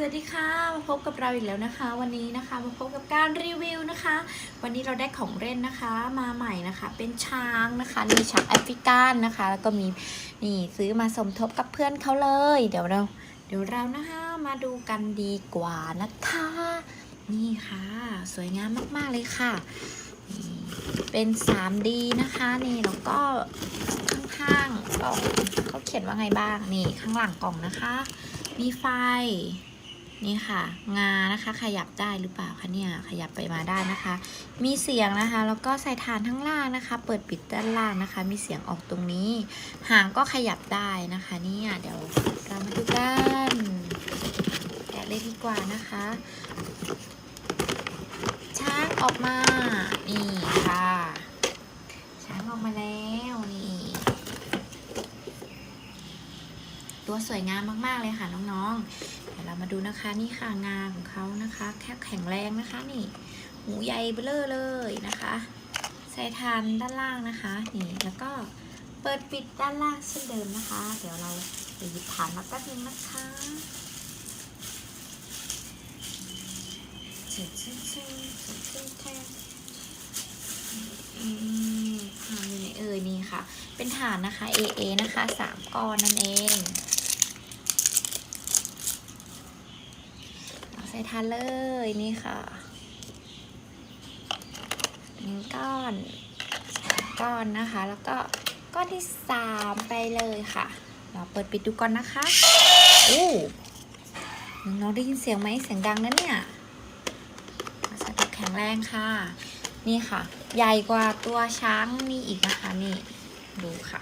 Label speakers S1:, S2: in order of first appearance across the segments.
S1: สวัสดีค่ะ มาพบกับเราอีกแล้วนะคะ วันนี้นะคะมาพบกับการรีวิวนะคะ วันนี้เราได้ของเล่นนะคะ มาใหม่นะคะ เป็นช้างนะคะนี่ช้างแอฟริกันนะคะ แล้วก็มีนี่ซื้อมาสมทบกับเพื่อนเขาเลย เดี๋ยวเรา เดี๋ยวเรานะคะมาดูกันดีกว่านะคะ นี่ค่ะ สวยงามมากๆเลยค่ะนี่เป็น 3D นะคะนี่แล้วก็ข้างๆกล่องเขาเขียนว่าไงบ้างนี่ข้างหลังกล่องนะคะมีไฟ นี่ค่ะ งานะคะขยับได้หรือเปล่าคะเนี่ยขยับไปมาได้นะคะ มีเสียงนะคะ แล้วก็ใส่ฐานทั้งล่างนะคะ เปิดปิดด้านล่างนะคะ มีเสียงออกตรงนี้ หางก็ขยับได้นะคะเนี่ยเดี๋ยวเรามาดูกันแกะเลยดีกว่านะคะ ช้างออกมา นี่ค่ะ ช้างออกมาแล้วนี่ ตัวสวยงามมากๆเลยค่ะน้องๆาดูนะคะนี่ค่ะงาของเขานะคะ แค่แข็งแรงนะคะนี่ หูใหญ่เบ้อเร่เลยนะคะใส่ทานด้านล่างนะคะนี่แล้วก็เปิดปิดด้านล่างเช่นเดิมนะคะ เดี๋ยวเราไปหยิบฐานมาแป๊บนึงนะคะเชิญเชิญเชิญเชิญเชิญเชิญอืมฐานอยู่ไหนเอ่ยนี่ค่ะ เป็นฐานนะคะ AA นะคะสามก้อนนั่นเองเอา ใส่ฐานเลยนี่ค่ะหนึ่งก้อนก้อนนะคะ แล้วก็ก้อนที่สามไปเลยค่ะ เราเปิดปิดดูก่อนนะคะโอ้น้องได้ยินเสียงไหมเสียงดังนะเนี่ยวัสดุแข็งแรงค่ะ นี่ค่ะ ใหญ่กว่าตัวช้างนี่อีกนะคะนี่ดูค่ะ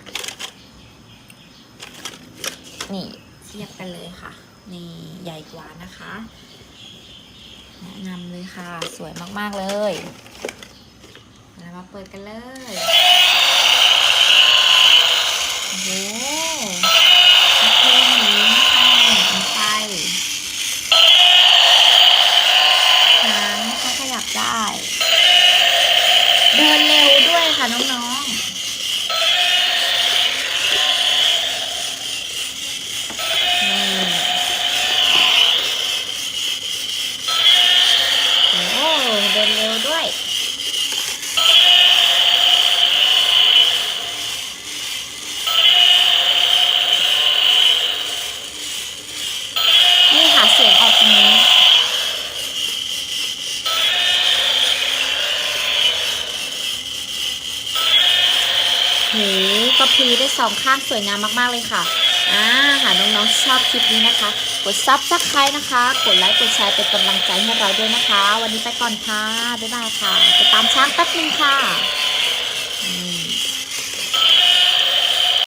S1: นี่เทียบกันเลยค่ะ นี่ใหญ่กว่านะคะ แนะนำเลยค่ะ สวยมาก ๆ เลยเรามาเปิดกันเลยโอ้โหมีเพลงหนี้นะคะมีไฟหางนะคะขยับได้ เดินเร็วด้วยค่ะน้อง ๆ หูกระพือได้สองข้างสวยงามมากๆเลยค่ะอ่าหากน้องๆชอบคลิปนี้นะคะ กดซับสไครต์นะคะ กดไลค์กดแชร์เป็นกำลังใจให้เราด้วยนะคะ วันนี้ไปก่อนค่ะบ๊ายบายค่ะไปตามช้างแป๊บนึงค่ะ